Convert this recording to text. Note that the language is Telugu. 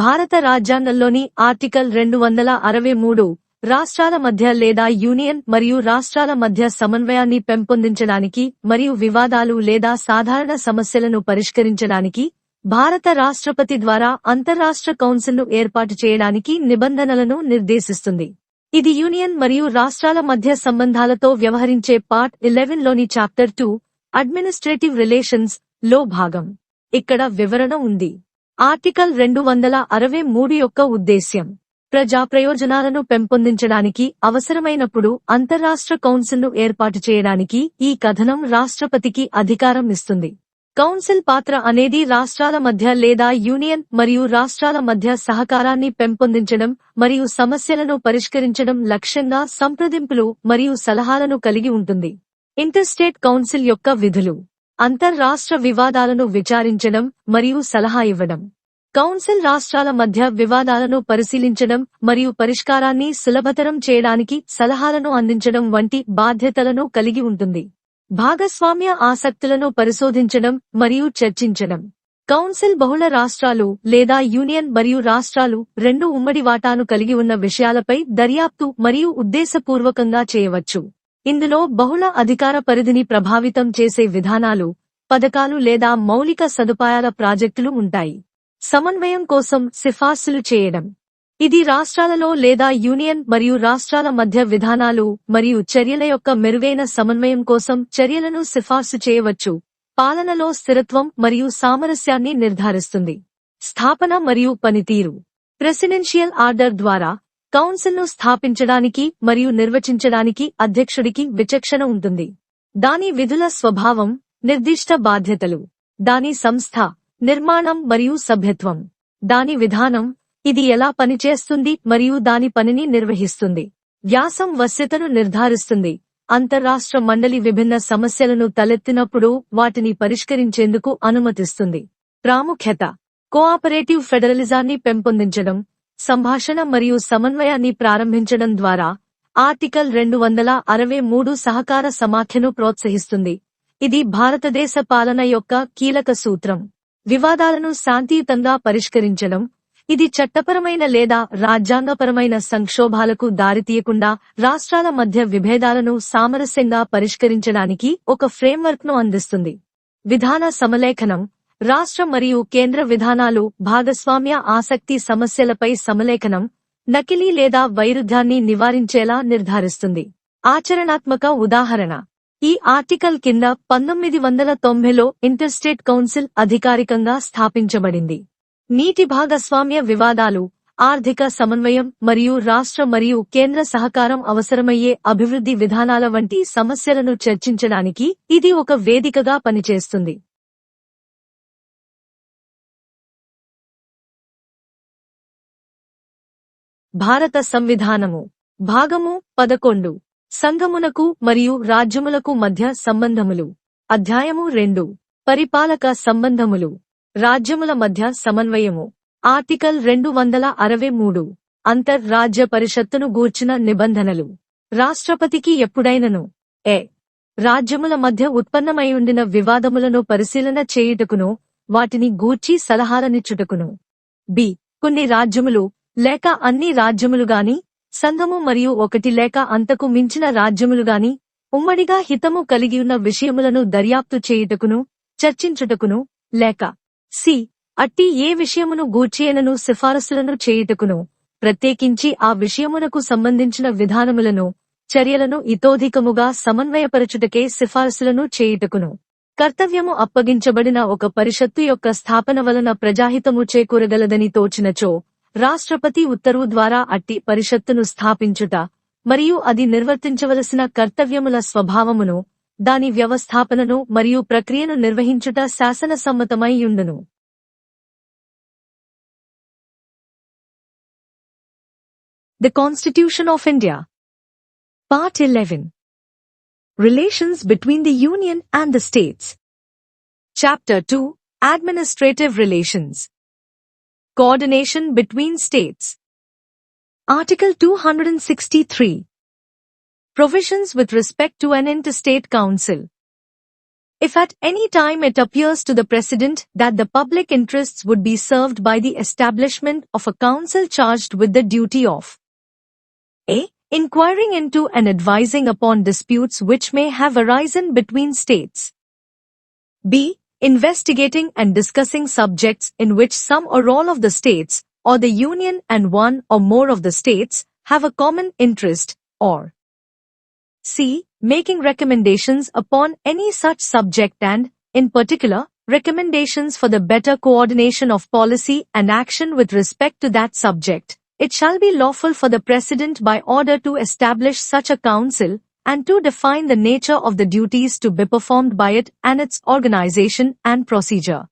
భారత రాజ్యాంగంలోని ఆర్టికల్ రెండు వందల అరవై మూడు రాష్ట్రాల మధ్య లేదా యూనియన్ మరియు రాష్ట్రాల మధ్య సమన్వయాన్ని పెంపొందించడానికి మరియు వివాదాలు లేదా సాధారణ సమస్యలను పరిష్కరించడానికి భారత రాష్ట్రపతి ద్వారా అంతర్రాష్ట్ర కౌన్సిల్ను ఏర్పాటు చేయడానికి నిబంధనలను నిర్దేశిస్తుంది. ఇది యూనియన్ మరియు రాష్ట్రాల మధ్య సంబంధాలతో వ్యవహరించే పార్ట్ ఇలెవెన్లోని చాప్టర్ టూ అడ్మినిస్ట్రేటివ్ రిలేషన్స్లో భాగం. ఇక్కడ వివరణ ఉంది. ఆర్టికల్ రెండు వందల అరవై మూడు యొక్క ఉద్దేశ్యం. ప్రజా ప్రయోజనాలను పెంపొందించడానికి అవసరమైనప్పుడు అంతర్రాష్ట్ర కౌన్సిల్ను ఏర్పాటు చేయడానికి ఈ కథనం రాష్ట్రపతికి అధికారం ఇస్తుంది. కౌన్సిల్ పాత్ర అనేది రాష్ట్రాల మధ్య లేదా యూనియన్ మరియు రాష్ట్రాల మధ్య సహకారాన్ని పెంపొందించడం మరియు సమస్యలను పరిష్కరించడం లక్ష్యంగా సంప్రదింపులు మరియు సలహాలను కలిగి ఉంటుంది. ఇంటర్స్టేట్ కౌన్సిల్ యొక్క విధులు. అంతర్రాష్ట్ర వివాదాలను విచారించడం మరియు సలహా ఇవ్వడం. కౌన్సిల్ రాష్ట్రాల మధ్య వివాదాలను పరిశీలించడం మరియు పరిష్కారాన్ని సులభతరం చేయడానికి సలహాలను అందించడం వంటి బాధ్యతలను కలిగి ఉంటుంది. భాగస్వామ్య ఆసక్తులను పరిశోధించడం మరియు చర్చించడం. కౌన్సిల్ బహుళ రాష్ట్రాలు లేదా యూనియన్ మరియు రాష్ట్రాలు రెండు ఉమ్మడి వాటాను కలిగి ఉన్న విషయాలపై దర్యాప్తు మరియు ఉద్దేశపూర్వకంగా చేయవచ్చు. ఇందులో బహుళ అధికార పరిధిని ప్రభావితం చేసే విధానాలు పథకాలు లేదా మౌలిక సదుపాయాల ప్రాజెక్టులు ఉంటాయి. సమన్వయం కోసం సిఫార్సులు చేయడం. ఇది రాష్ట్రాలలో లేదా యూనియన్ మరియు రాష్ట్రాల మధ్య విధానాలు మరియు చర్యల యొక్క మెరుగైన సమన్వయం కోసం చర్యలను సిఫార్సు చేయవచ్చు. పాలనలో స్థిరత్వం మరియు సామరస్యాన్ని నిర్ధారిస్తుంది. స్థాపన మరియు పనితీరు. ప్రెసిడెన్షియల్ ఆర్డర్ ద్వారా కౌన్సిల్ను స్థాపించడానికి మరియు నిర్వచించడానికి అధ్యక్షుడికి విచక్షణ ఉంటుంది. దాని విధుల స్వభావం నిర్దిష్ట బాధ్యతలు. దాని సంస్థ నిర్మాణం మరియు సభ్యత్వం. దాని విధానం ఇది ఎలా పనిచేస్తుంది మరియు దాని పనిని నిర్వహిస్తుంది. వ్యాసం వశ్యతను నిర్ధారిస్తుంది. అంతర్రాష్ట్ర మండలి విభిన్న సమస్యలను తలెత్తినప్పుడు వాటిని పరిష్కరించేందుకు అనుమతిస్తుంది. ప్రాముఖ్యత కోఆపరేటివ్ ఫెడరలిజాన్ని పెంపొందించడం సంభాషణ మరియు సమన్వయాన్ని ప్రారంభించడం ద్వారా ఆర్టికల్ రెండు వందల అరవై మూడు సహకార సమాఖ్యను ప్రోత్సహిస్తుంది. ఇది భారతదేశ పాలన యొక్క కీలక సూత్రం. వివాదాలను శాంతియుతంగా పరిష్కరించడం ఇది చట్టపరమైన లేదా రాజ్యాంగపరమైన సంక్షోభాలకు దారితీయకుండా రాష్ట్రాల మధ్య విభేదాలను సామరస్యంగా పరిష్కరించడానికి ఒక ఫ్రేమ్వర్క్ను అందిస్తుంది. విధాన సమలేఖనం రాష్ట్ర మరియు కేంద్ర విధానాలు భాగస్వామ్య ఆసక్తి సమస్యలపై సమలేఖనం నకిలీ లేదా వైరుధ్యాన్ని నివారించేలా నిర్ధారిస్తుంది. ఆచరణాత్మక ఉదాహరణ. ఈ ఆర్టికల్ కింద పంతొమ్మిది వందల తొంభైలో ఇంటర్స్టేట్ కౌన్సిల్ అధికారికంగా స్థాపించబడింది. నీటి భాగస్వామ్య వివాదాలు ఆర్థిక సమన్వయం మరియు రాష్ట్ర మరియు కేంద్ర సహకారం అవసరమయ్యే అభివృద్ధి విధానాల వంటి సమస్యలను చర్చించడానికి ఇది ఒక వేదికగా పనిచేస్తుంది. భారత సంవిధానము. భాగము పదకొండు. సంఘమునకు మరియు రాజ్యములకు మధ్య సంబంధములు. అధ్యాయము రెండు. పరిపాలక సంబంధములు. రాజ్యముల మధ్య సమన్వయము. ఆర్టికల్ రెండు వందల అరవై మూడు. అంతర్ రాజ్య పరిషత్తును గూర్చిన నిబంధనలు. రాష్ట్రపతికి ఎప్పుడైనను? ఏ రాజ్యముల మధ్య ఉత్పన్నమై ఉండిన వివాదములను పరిశీలన చేయుటకును వాటిని గూర్చి సలహాలనిచ్చుటకును. బి. కొన్ని రాజ్యములు లేక అన్ని రాజ్యములుగాని సంఘము మరియు ఒకటి లేక అంతకు మించిన రాజ్యములుగాని ఉమ్మడిగా హితము కలిగియున్న విషయములను దర్యాప్తు చేయుటకును చర్చించుటకును లేక సి అట్టి ఏ విషయమును గూర్చియనను సిఫారసులను చేయుటకును ప్రత్యేకించి ఆ విషయమునకు సంబంధించిన విధానములను చర్యలను ఇతోధికముగా సమన్వయపరచుటకే సిఫారసులను చేయుటకును. కర్తవ్యము అప్పగించబడిన ఒక పరిషత్తు యొక్క స్థాపన వలన ప్రజాహితము చేకూరగలదని తోచినచో రాష్ట్రపతి ఉత్తర్వు ద్వారా అట్టి పరిషత్తును స్థాపించుట మరియు అది నిర్వర్తించవలసిన కర్తవ్యముల స్వభావమును దాని వ్యవస్థాపనను మరియు ప్రక్రియను నిర్వహించుట శాసనసమ్మతమైయుండును The Constitution of India. Part 11 Relations between the Union and the States. Chapter 2 Administrative Relations. Coordination between states. Article 263. Provisions with respect to an interstate council. If at any time it appears to the President that the public interests would be served by the establishment of a council charged with the duty of a. Inquiring into and advising upon disputes which may have arisen between states. B. Investigating and discussing subjects in which some or all of the states, or the Union and one or more of the states, have a common interest, or C. Making recommendations upon any such subject and, in particular, recommendations for the better coordination of policy and action with respect to that subject. It shall be lawful for the President by order to establish such a council, and to define the nature of the duties to be performed by it and its organization and procedure.